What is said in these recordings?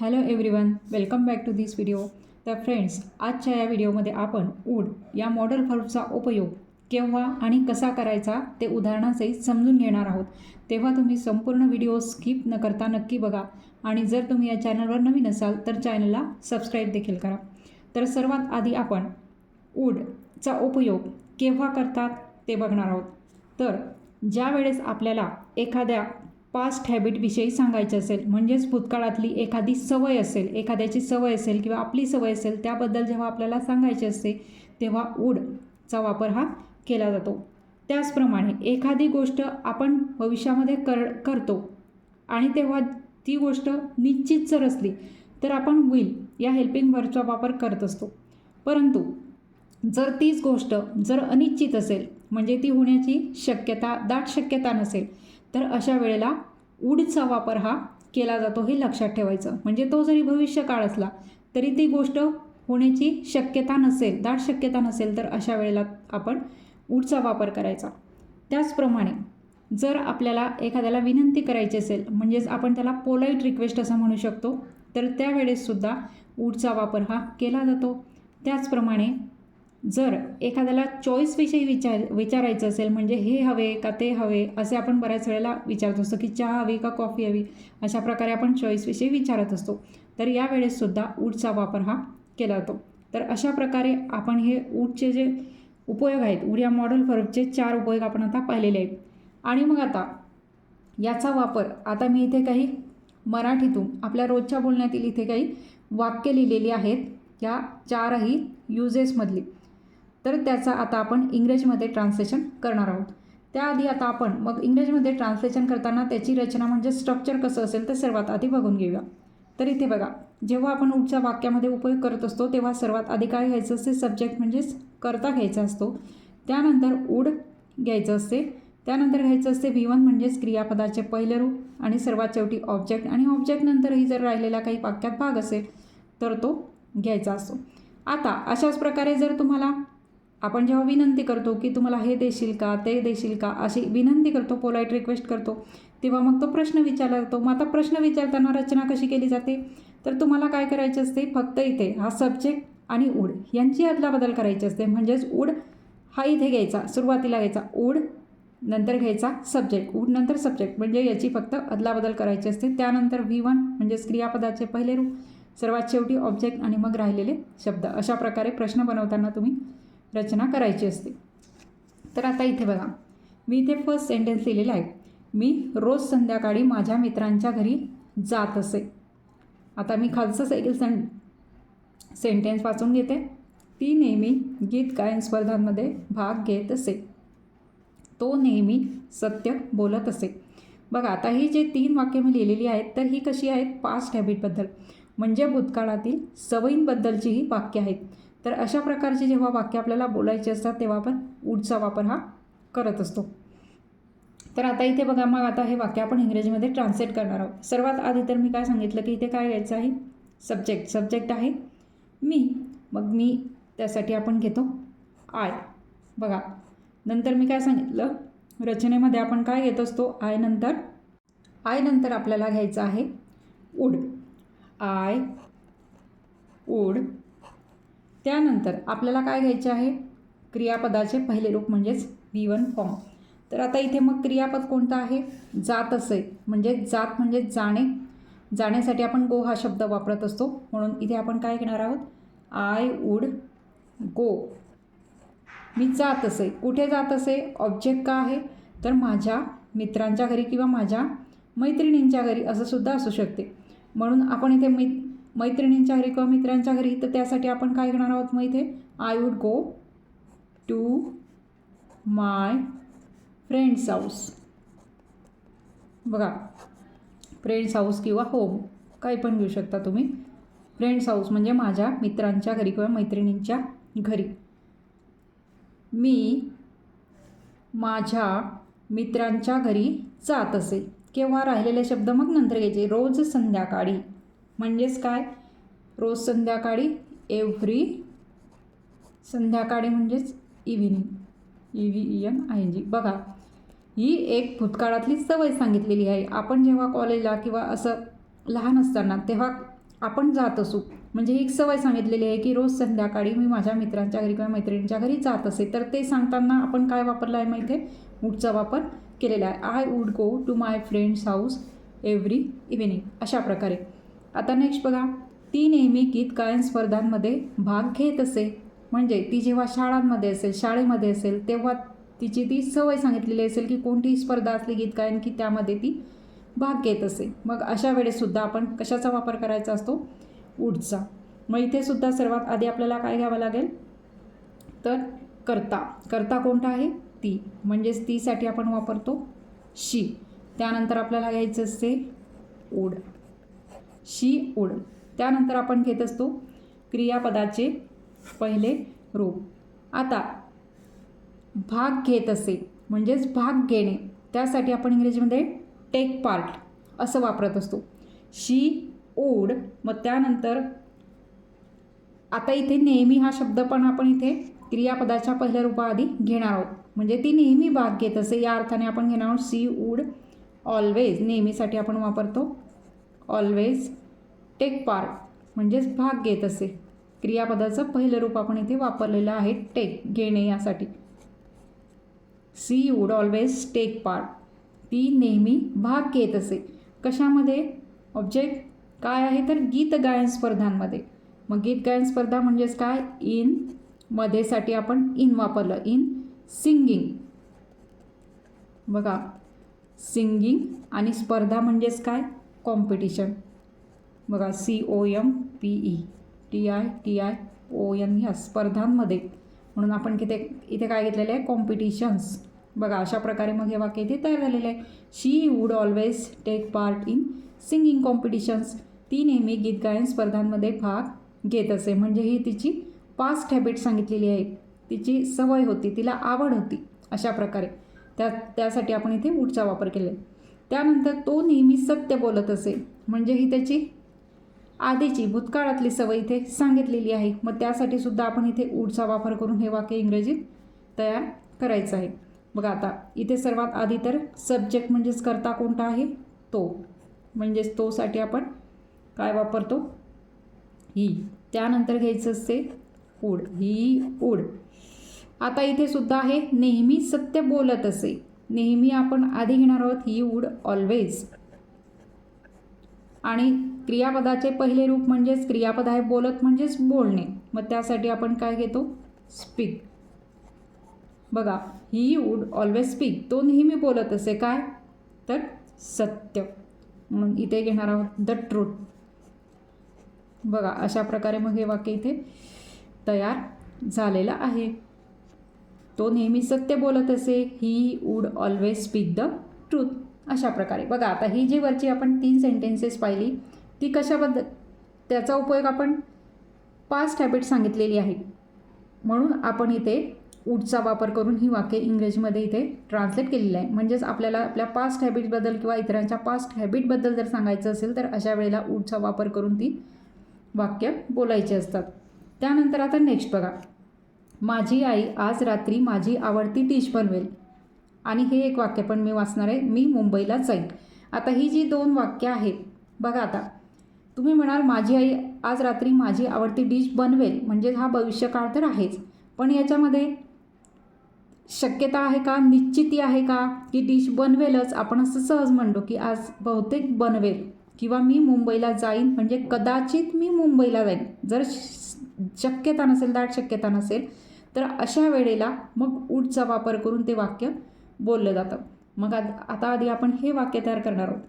Hello everyone welcome back to this video तर friends आजच्या या व्हिडिओमध्ये आपण उड या मॉडल फर्बचा उपयोग केव्हा आणि कसा करायचा ते उदाहरणासहित समजून घेणार आहोत. तेव्हा तुम्ही संपूर्ण व्हिडिओ स्किप न करता नक्की बघा आणि जर तुम्ही या चॅनलवर नवीन असाल तर चॅनलला सबस्क्राईब देखील करा. तर सर्वात आधी आपण उडचा उपयोग केव्हा करतात ते बघणार आहोत. तर ज्या वेळेस आपल्याला एखाद्या पास्ट हॅबिटविषयी सांगायचं असेल म्हणजेच भूतकाळातली एखादी सवय असेल एखाद्याची सवय असेल किंवा आपली सवय असेल त्याबद्दल जेव्हा आपल्याला सांगायचे असते तेव्हा उडचा वापर हा केला जातो. त्याचप्रमाणे एखादी गोष्ट आपण भविष्यामध्ये कर करतो आणि तेव्हा ती गोष्ट निश्चित जर असली तर आपण विल या हेल्पिंग वर्बचा वापर करत असतो. परंतु जर तीच गोष्ट जर अनिश्चित असेल म्हणजे ती होण्याची शक्यता दाट शक्यता नसेल तर अशा वेळेला उडचा वापर हा केला जातो हे लक्षात ठेवायचं. म्हणजे तो जरी भविष्यकाळ असला तरी ती गोष्ट होण्याची शक्यता नसेल दाट शक्यता नसेल तर अशा वेळेला आपण उडचा वापर करायचा. त्याचप्रमाणे जर आपल्याला एखाद्याला विनंती करायची असेल म्हणजेच आपण त्याला पोलाईट रिक्वेस्ट असं म्हणू शकतो तर त्यावेळेससुद्धा उडचा वापर हा केला जातो. त्याचप्रमाणे जर एखाद्याला चॉईसविषयी विचार विचारायचं असेल म्हणजे हे हवे का ते हवे असे आपण बऱ्याच वेळेला विचारत असतो की चहा हवी का कॉफी हवी? अशा प्रकारे आपण चॉईसविषयी विचारत असतो. तर यावेळेससुद्धा ऊटचा वापर हा केला जातो. तर अशा प्रकारे आपण हे ऊटचे जे उपयोग आहेत उड या मॉडल फरकचे चार उपयोग आपण आता पाहिलेले आहेत. आणि मग आता याचा वापर आता मी इथे काही मराठीतून आपल्या रोजच्या बोलण्यातील इथे काही वाक्य लिहिलेली आहेत. या चारही युजेसमधली तर त्याचा आता आपण इंग्रजीमध्ये ट्रान्सलेशन करणार आहोत. त्याआधी आता आपण मग इंग्रजीमध्ये ट्रान्सलेशन करताना त्याची रचना म्हणजे स्ट्रक्चर कसं असेल तर सर्वात आधी बघून घेऊया. तर इथे बघा जेव्हा आपण उडच्या वाक्यामध्ये उपयोग करत असतो तेव्हा सर्वात आधी काय घ्यायचं असते? सब्जेक्ट म्हणजेच करता घ्यायचा असतो. त्यानंतर उड घ्यायचं असते. त्यानंतर घ्यायचं असते व्ही वन म्हणजेच क्रियापदाचे पहिले रूप आणि सर्वात शेवटी ऑब्जेक्ट आणि ऑब्जेक्टनंतरही जर राहिलेला काही वाक्यात भाग असेल तर तो घ्यायचा असतो. आता अशाच प्रकारे जर तुम्हाला आपण जेव्हा विनंती करतो की तुम्हाला हे देशील का ते देशील का अशी विनंती करतो पोलाईट रिक्वेस्ट करतो तेव्हा मग तो प्रश्न विचारला जातो मग आता प्रश्न विचारताना रचना कशी केली जाते? तर तुम्हाला काय करायचे असते? फक्त इथे हा सब्जेक्ट आणि उड यांची अदलाबदल करायची असते. म्हणजेच उड हा इथे घ्यायचा सुरुवातीला घ्यायचा. उड नंतर घ्यायचा सब्जेक्ट उड नंतर सब्जेक्ट म्हणजे याची फक्त अदलाबदल करायची असते. त्यानंतर व्ही वन म्हणजेच क्रियापदाचे पहिले रूप सर्वात शेवटी ऑब्जेक्ट आणि मग राहिलेले शब्द. अशा प्रकारे प्रश्न बनवताना तुम्ही रचना करायची असते. तर आता इथे बघा. मी इथे फर्स्ट सेंटेन्स लिहिलेला आहे. मी रोज संध्याकाळी माझ्या मित्रांच्या घरी जात असे. आता मी खालचं सेकंड सें सेंटेन्स वाचून घेते. ती नेहमी गीत गायन स्पर्धांमध्ये भाग घेत असे. तो नेहमी सत्य बोलत असे. बघा आता ही जे तीन वाक्य मी लिहिलेली आहेत तर ही कशी आहेत? पास्ट हॅबिटबद्दल म्हणजे भूतकाळातील सवयींबद्दलची ही वाक्य आहेत. तर अशा प्रकारची जेव्हा वाक्य आपल्याला बोलायची असतात तेव्हा आपण वूडचा वापर हा करत असतो. तर आता इथे बघा मग आता हे वाक्य आपण इंग्रजीमध्ये ट्रान्सलेट करणार आहोत. सर्वात आधी तर मी काय सांगितलं की इथे काय घ्यायचं आहे? सब्जेक्ट सब्जेक्ट आहे मी. मग मी त्यासाठी आपण घेतो आय बघा नंतर मी काय सांगितलं? रचनेमध्ये आपण काय घेत असतो? आय नंतर आय नंतर आपल्याला घ्यायचं आहे उड आय उड त्यानंतर आपल्याला काय घ्यायचे आहे? क्रियापदाचे पहिले रूप म्हणजेच वी वन फॉर्म तर आता इथे मग क्रियापद कोणतं आहे? जात असे. म्हणजे जात म्हणजे जाणे. जाण्यासाठी आपण गो हा शब्द वापरत असतो. म्हणून इथे आपण काय घेणार आहोत? आय वूड गो मी जात असे. कुठे जात असे? ऑब्जेक्ट का आहे? तर माझ्या मित्रांच्या घरी किंवा माझ्या मैत्रिणींच्या घरी असं सुद्धा असू शकते. म्हणून आपण इथे मै मैत्रिणींच्या घरी किंवा मित्रांच्या घरी तर त्यासाठी आपण काय घेणार आहोत मग इथे? I would go to my friends house बघा फ्रेंड्स हाऊस किंवा होम काही पण घेऊ शकता तुम्ही. फ्रेंड्स हाऊस म्हणजे माझ्या मित्रांच्या घरी किंवा मैत्रिणींच्या घरी. मी माझ्या मित्रांच्या घरी जात असे. केव्हा राहिलेले शब्द मग नंतर घ्यायचे. रोज संध्याकाळी. म्हणजेच काय? रोज संध्याकाळी एव्हरी संध्याकाळी म्हणजेच evening E V E I N G बघा ही एक भूतकाळातली सवय सांगितलेली आहे. आपण जेव्हा कॉलेजला किंवा असं लहान असताना तेव्हा आपण जात असू. म्हणजे ही एक सवय सांगितलेली आहे की रोज संध्याकाळी मी माझ्या मित्रांच्या घरी किंवा मैत्रिणींच्या घरी जात असे. तर ते सांगताना आपण काय वापरलं आहे माहिती आहे? वूडचा वापर केलेला आहे. I would go to my friends house every evening अशा प्रकारे. आता नेक्स्ट बघा. ती नेहमी गीत गायन स्पर्धांमध्ये भाग घेत असे. म्हणजे ती जेव्हा शाळांमध्ये असेल शाळेमध्ये असेल तेव्हा तिची ती सवय सांगितलेली असेल की कोणतीही स्पर्धा असली गीत गायन की त्यामध्ये ती भाग घेत असे. मग अशा वेळेससुद्धा आपण कशाचा वापर करायचा असतो? वूडचा मग इथेसुद्धा सर्वात आधी आपल्याला काय घ्यावं लागेल? तर कर्ता. कर्ता कोणता आहे? ती. म्हणजेच तीसाठी आपण वापरतो शी. त्यानंतर आपल्याला घ्यायचं असते ओढ. शी उड. त्यानंतर आपण घेत असतो क्रियापदाचे पहिले रूप. आता भाग घेत असे म्हणजेच भाग घेणे. त्यासाठी आपण इंग्रजीमध्ये टेक पार्ट असं वापरत असतो. शी ओढ मग त्यानंतर आता इथे नेहमी हा शब्द पण आपण इथे क्रियापदाच्या पहिल्या रूपाआधी घेणार आहोत. म्हणजे ती नेहमी भाग घेत असे या अर्थाने आपण घेणार आहोत सी वूड ऑलवेज नेहमीसाठी आपण वापरतो ऑलवेज टेक पार्ट म्हणजेच भाग घेत असे. क्रियापदाचं पहिलं रूप आपण इथे वापरलेलं आहे टेक घेणे यासाठी. She would always take part ती नेहमी भाग घेत असे. कशामध्ये? ऑब्जेक्ट काय आहे तर गीत गायन स्पर्धांमध्ये. मग गीत गायन स्पर्धा म्हणजेच काय? इन मध्येसाठी आपण इन वापरलं. इन सिंगिंग बघा. सिंगिंग आणि स्पर्धा म्हणजेच काय? कॉम्पिटिशन. बघा C O M P E T I T I O N ह्या स्पर्धांमध्ये. म्हणून आपण किती इथे काय घेतलेलं आहे? कॉम्पिटिशन्स बघा अशा प्रकारे मग हे वाक्य इथे तयार झालेलं आहे. She would always take part in singing competitions ती नेहमी गीत गायन स्पर्धांमध्ये भाग घेत असे. म्हणजे ही तिची पास्ट हॅबिट सांगितलेली आहे. तिची सवय होती तिला आवड होती. अशा प्रकारे. त्या त्यासाठी आपण इथे वूडचा वापर केला आहे. त्यानंतर तो नेहमी सत्य बोलत असे. म्हणजे ही त्याची आधीची भूतकाळातली सवय इथे सांगितलेली आहे. मग त्यासाठी सुद्धा आपण इथे ऊडचा वापर करून हे वाक्य इंग्रजीत तयार करायचं आहे. बघा आता इथे सर्वात आधी तर सब्जेक्ट म्हणजेच करता कोणता आहे? तो. म्हणजेच तोसाठी आपण काय वापरतो? ही. त्यानंतर घ्यायचं असते उड ही उड आता इथे सुद्धा आहे नेहमी सत्य बोलत असे. नेहमी आपण आधी घेणार आहोत ही वूड ऑलवेज आणि क्रियापदाचे पहिले रूप म्हणजेच क्रियापद आहे बोलत म्हणजेच बोलणे. मग त्यासाठी आपण काय घेतो? स्पीक बघा ही वूड ऑलवेज स्पीक तो नेहमी बोलत असे. काय? तर सत्य. म्हणून इथे घेणार आहोत द ट्रूथ बघा अशा प्रकारे मग हे वाक्य इथे तयार झालेलं आहे. तो नेहमी सत्य बोलत असे he would always speak the truth अशा प्रकारे. बघा आता ही जी वरची आपण तीन सेंटेन्सेस पाहिली ती कशाबद्दल त्याचा उपयोग आपण पास्ट हॅबिट सांगितलेली आहे म्हणून आपण इथे वूडचा वापर करून ही वाक्य इंग्रजीमध्ये इथे ट्रान्सलेट केलेलं आहे. म्हणजेच आपल्याला आपल्या पास्ट हॅबिटबद्दल किंवा इतरांच्या पास्ट हॅबिटबद्दल जर सांगायचं असेल तर अशा वेळेला वूडचा वापर करून ती वाक्य बोलायची असतात. त्यानंतर आता नेक्स्ट बघा. माझी आई आज रात्री माझी आवडती डिश बनवेल. आणि हे एक वाक्य पण मी वाचणार आहे. मी मुंबईला जाईन. आता ही जी दोन वाक्य आहेत बघा आता. तुम्ही म्हणाल माझी आई आज रात्री माझी आवडती डिश बनवेल. म्हणजे हा भविष्यकाळ तर आहेच. पण याच्यामध्ये शक्यता आहे का? निश्चिती आहे का? की डिश बनवेलच? आपण असं सहज म्हणतो की आज बहुतेक बनवेल. किंवा मी मुंबईला जाईन म्हणजे कदाचित मी मुंबईला जाईन. जर शक्यता नसेल दाट शक्यता नसेल तर अशा वेळेला मग उडचा वापर करून ते वाक्य बोललं जातं. मग आता आधी आपण हे वाक्य तयार करणार आहोत.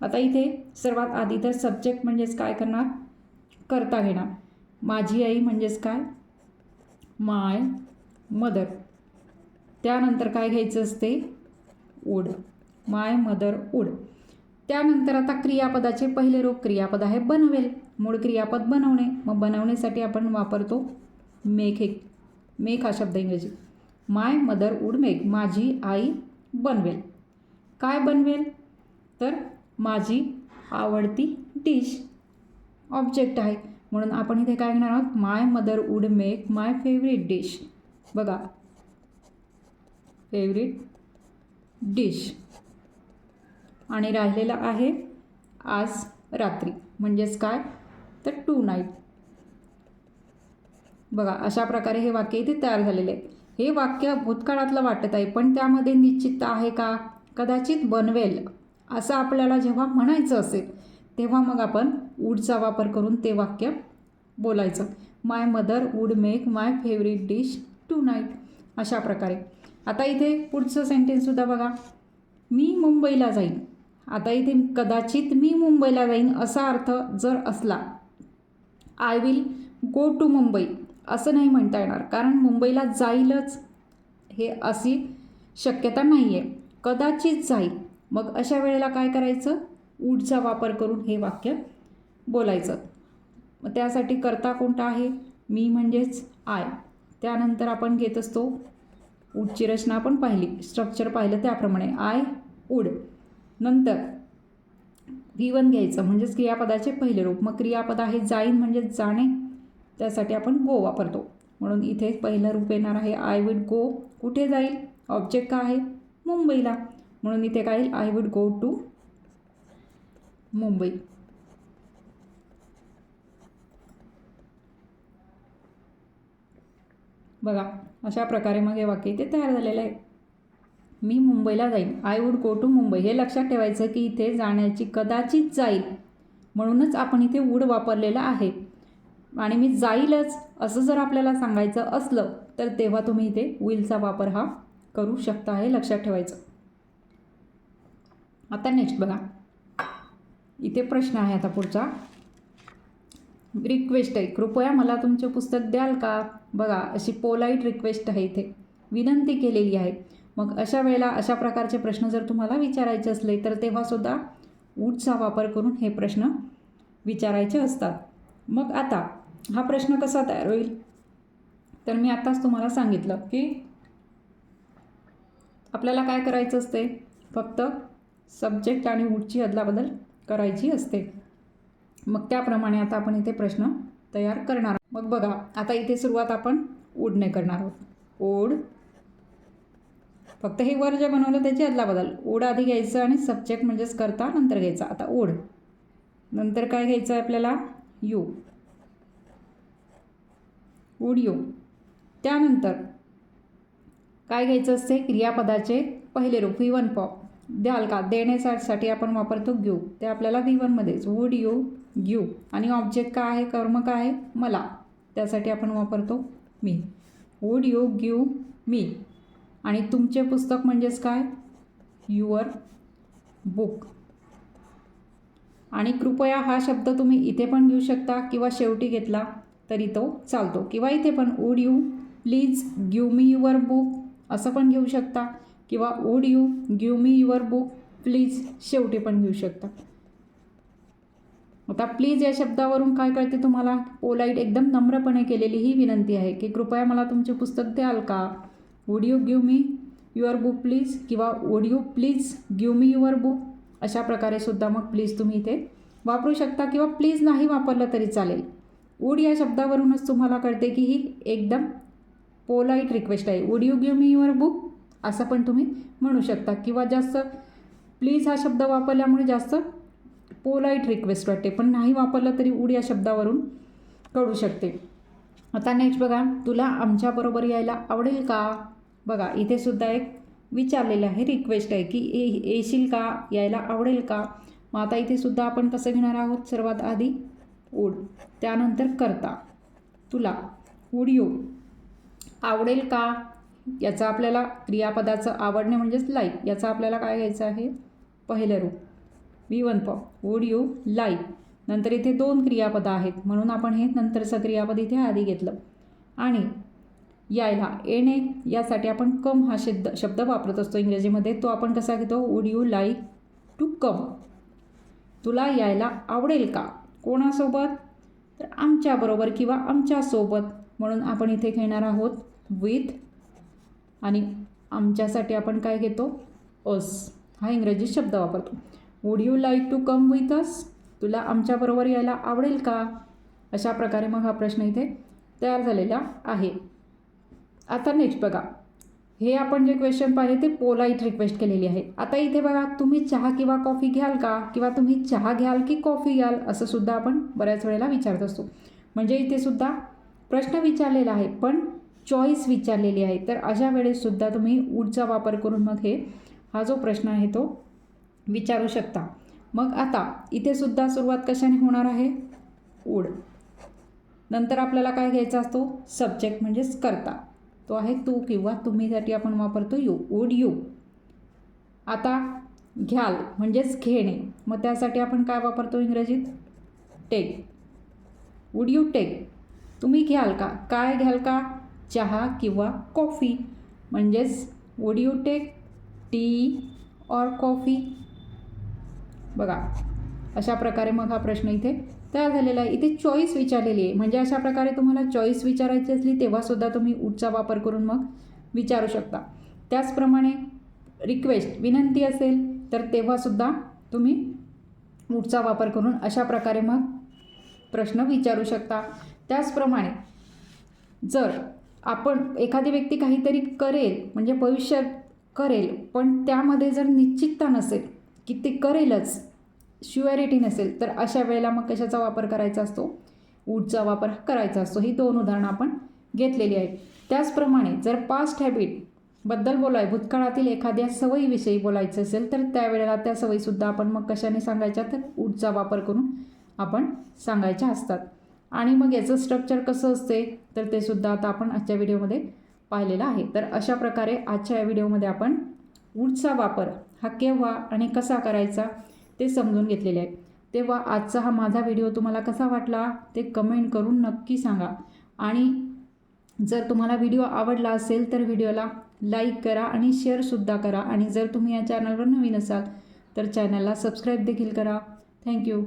आता इथे सर्वात आधी तर सब्जेक्ट म्हणजेच काय करणार? करता घेणार. माझी आई म्हणजेच काय? My mother. त्यानंतर काय घ्यायचं असते? उड माय मदर उड त्यानंतर आता क्रियापदाचे पहिले रूप क्रियापद आहे बनवेल. मूळ क्रियापद बनवणे. मग बनवण्यासाठी आपण वापरतो मेक हे मेक हा शब्द इंग्रजी. माय मदर वूड मेक माझी आई बनवेल. काय बनवेल? तर माझी आवडती डिश ऑब्जेक्ट आहे. म्हणून आपण इथे काय घेणार आहोत? My mother would make my favourite dish बघा. फेवरेट डिश आणि राहिलेलं आहे आज रात्री. म्हणजेच काय? तर टू नाईट बघा अशा प्रकारे हे वाक्य इथे तयार झालेले आहे हे वाक्य भूतकाळातलं वाटत आहे पण त्यामध्ये निश्चितता आहे का? कदाचित बनवेल असं आपल्याला जेव्हा म्हणायचं असेल तेव्हा मग आपण वूडचा वापर करून ते वाक्य बोलायचं. My mother would make my favourite dish tonight अशा प्रकारे. आता इथे पुढचं सेंटेन्ससुद्धा बघा. मी मुंबईला जाईन. आता इथे कदाचित मी मुंबईला जाईन असा अर्थ जर असला I will go to Mumbai असं नाही म्हणता येणार. कारण मुंबईला जाईलच हे अशी शक्यता नाही आहे कदाचित जाईल. मग अशा वेळेला काय करायचं? वूडचा वापर करून हे वाक्य बोलायचं. मग त्यासाठी करता कोणता आहे? मी म्हणजेच आय. त्यानंतर आपण घेत असतो वूडची रचना आपण पाहिली. स्ट्रक्चर पाहिलं त्याप्रमाणे. आय उड नंतर वी वन घ्यायचं. म्हणजेच क्रियापदाचे पहिले रूप. मग क्रियापद आहे जाईन म्हणजेच जाणे. त्यासाठी आपण गो वापरतो. म्हणून इथे पहिलं रूप येणार आहे आय वुड गो कुठे जाईल? ऑब्जेक्ट का आहे? मुंबईला. म्हणून इथे काय येईल? I would go to Mumbai. बघा अशा प्रकारे मग हे वाक्य इथे तयार झालेलं आहे. मी मुंबईला जाईन. I would go to Mumbai. हे लक्षात ठेवायचं की इथे जाण्याची कदाचित जाईल. म्हणूनच आपण इथे वूड वापरलेलं आहे. आणि मी जाईलच असं जर आपल्याला सांगायचं असलं तर तेव्हा तुम्ही इथे विलचा वापर हा करू शकता हे लक्षात ठेवायचं. आता नेक्स्ट बघा. इथे प्रश्न आहे आता पुढचा. रिक्वेस्ट आहे. कृपया मला तुमचे पुस्तक द्याल का? बघा अशी पोलाईट रिक्वेस्ट आहे इथे. विनंती केलेली आहे. मग अशा वेळेला अशा प्रकारचे प्रश्न जर तुम्हाला विचारायचे असले तर तेव्हासुद्धा वूडचा वापर करून हे प्रश्न विचारायचे असतात. मग आता हा प्रश्न कसा तयार होईल? तर मी आत्ताच तुम्हाला सांगितलं की आपल्याला काय करायचं असते? फक्त सब्जेक्ट आणि वूडची अदलाबदल करायची असते. मग त्याप्रमाणे आता आपण इथे प्रश्न तयार करणार मग बघा आता इथे सुरुवात आपण ओढणे करणार आहोत. ओढ फक्त हे वर जे बनवलं त्याची अदलाबदल. ओढ आधी घ्यायचं आणि सब्जेक्ट म्हणजेच करता नंतर घ्यायचा. आता ओढ नंतर काय घ्यायचं आहे आपल्याला? यू उडियो त्यानंतर काय घ्यायचं असते? क्रियापदाचे पहिले रूप व्ही वन पॉप द्याल का? देण्यासाठी आपण वापरतो ग्यू ते आपल्याला व्ही वनमध्येच वूड यू ग्यू आणि ऑब्जेक्ट काय आहे? कर्म काय आहे? मला. त्यासाठी आपण वापरतो मी. Would you give me. आणि तुमचे पुस्तक म्हणजेच काय? युअर बुक आणि कृपया हा शब्द तुम्ही इथे पण घेऊ शकता किंवा शेवटी घेतला. तरी तो चालतो. किंवा इथे पण would you please give me your book असं पण घेऊ शकता. किंवा would you give me your book please शेवटी पण घेऊ शकता. आता प्लीज या शब्दावरून काय कळते तुम्हाला? पोलाईट एकदम नम्रपणे केलेली ही विनंती आहे की कृपया मला तुमचे पुस्तक द्याल का? Would you give me your book please किंवा would you please give me your book अशा प्रकारे सुद्धा मग प्लीज तुम्ही इथे वापरू शकता. किंवा प्लीज नाही वापरलं तरी चालेल. वूड या शब्दावरूनच तुम्हाला कळते की ही एकदम पोलाईट रिक्वेस्ट आहे. Would you give me your book असं पण तुम्ही म्हणू शकता. किंवा जास्त प्लीज हा शब्द वापरल्यामुळे जास्त पोलाईट रिक्वेस्ट वाटते. पण नाही वापरलं तरी उड या शब्दावरून कळू शकते. आता नेक्स्ट बघा. तुला आमच्याबरोबर यायला आवडेल का? बघा इथे सुद्धा एक विचारलेलं आहे रिक्वेस्ट आहे की ए येशील का? यायला आवडेल का? मग आता इथे सुद्धा आपण कसं घेणार आहोत? सर्वात आधी उड. त्यानंतर करता. तुला उडियो आवडेल का? याचा आपल्याला क्रियापदाचं आवडणे म्हणजेच लाईक याचा आपल्याला काय घ्यायचं आहे? पहिलं रूप. वी वन प. वूड यू लाईक नंतर इथे दोन क्रियापदं आहेत. म्हणून आपण हे नंतरचं क्रियापद इथे आधी घेतलं. आणि यायला येणे यासाठी आपण कम हा शब्द शब्द वापरत असतो इंग्रजीमध्ये. तो आपण कसा घेतो? Would you like to come तुला यायला आवडेल का? कोणासोबत? तर आमच्याबरोबर किंवा आमच्यासोबत म्हणून आपण इथे घेणार आहोत विथ आणि आमच्यासाठी आपण काय घेतो? अस हा इंग्रजी शब्द वापरतो. Would you like to come with us तुला आमच्याबरोबर यायला आवडेल का? अशा प्रकारे मग हा प्रश्न इथे तयार झालेला आहे. आता नेक्स्ट बघा. हे आपण जे क्वेश्चन पाहिले ते पोलाईट रिक्वेस्ट केलेली आहे. आता इथे बघा तुम्ही चहा किंवा कॉफी घ्याल का? किंवा तुम्ही चहा घ्याल की कॉफी घ्याल? असं सुद्धा आपण बऱ्याच वेळेला विचारत असतो. म्हणजे इथे सुद्धा प्रश्न विचारलेला आहे पण चॉईस विचारलेली आहे. तर अशा वेळेससुद्धा तुम्ही वूडचा वापर करून मग हे हा जो प्रश्न आहे तो विचारू शकता. मग आता इथे सुद्धा सुरुवात कशाने होणार आहे? वूड नंतर आपल्याला काय घ्यायचा असतो? सब्जेक्ट म्हणजेच करता. तो आहे तू किंवा तुम्हीसाठी आपण वापरतो यू वूड यू आता घ्याल म्हणजेच घेणे. मग त्यासाठी आपण काय वापरतो इंग्रजीत? टेक वूड यू टेक तुम्ही घ्याल का? काय घ्याल का? चहा किंवा कॉफी म्हणजेच would you take tea or coffee बघा अशा प्रकारे मग हा प्रश्न इथे तयार झालेला आहे. इथे चॉईस विचारलेली आहे. म्हणजे अशा प्रकारे तुम्हाला चॉईस विचारायची असली तेव्हासुद्धा तुम्ही उठचा वापर करून मग विचारू शकता. त्याचप्रमाणे रिक्वेस्ट विनंती असेल तर तेव्हासुद्धा तुम्ही उठचा वापर करून अशा प्रकारे मग प्रश्न विचारू शकता. त्याचप्रमाणे जर आपण एखादी व्यक्ती काहीतरी करेल म्हणजे भविष्यात करेल पण त्यामध्ये जर निश्चितता नसेल की ते करेलच शुअरिटी नसेल तर अशा वेळेला मग कशाचा वापर करायचा असतो? वूडचा वापर करायचा असतो. ही दोन उदाहरणं आपण घेतलेली आहेत. त्याचप्रमाणे जर पास्ट हॅबिटबद्दल बोलाय भूतकाळातील एखाद्या सवयीविषयी बोलायचं असेल तर त्यावेळेला त्या सवयीसुद्धा आपण मग कशाने सांगायच्या? तर वूडचा वापर करून आपण सांगायच्या असतात. आणि मग याचं स्ट्रक्चर कसं असते तर ते सुद्धा आता आपण आजच्या व्हिडिओमध्ये पाहिलेलं आहे. तर अशा प्रकारे आजच्या या व्हिडिओमध्ये आपण वूडचा वापर हा केव्हा आणि कसा करायचा? ते समजून घेतलेले आहे तेव्हा आजचा हा माझा व्हिडिओ तुम्हाला कसा वाटला ते कमेंट करून नक्की सांगा. आणि जर तुम्हाला व्हिडिओ आवडला असेल तर व्हिडिओला लाईक करा आणि शेअरसुद्धा करा. आणि जर तुम्ही या चॅनलवर नवीन असाल तर चॅनलला सबस्क्राईब देखील करा. थँक्यू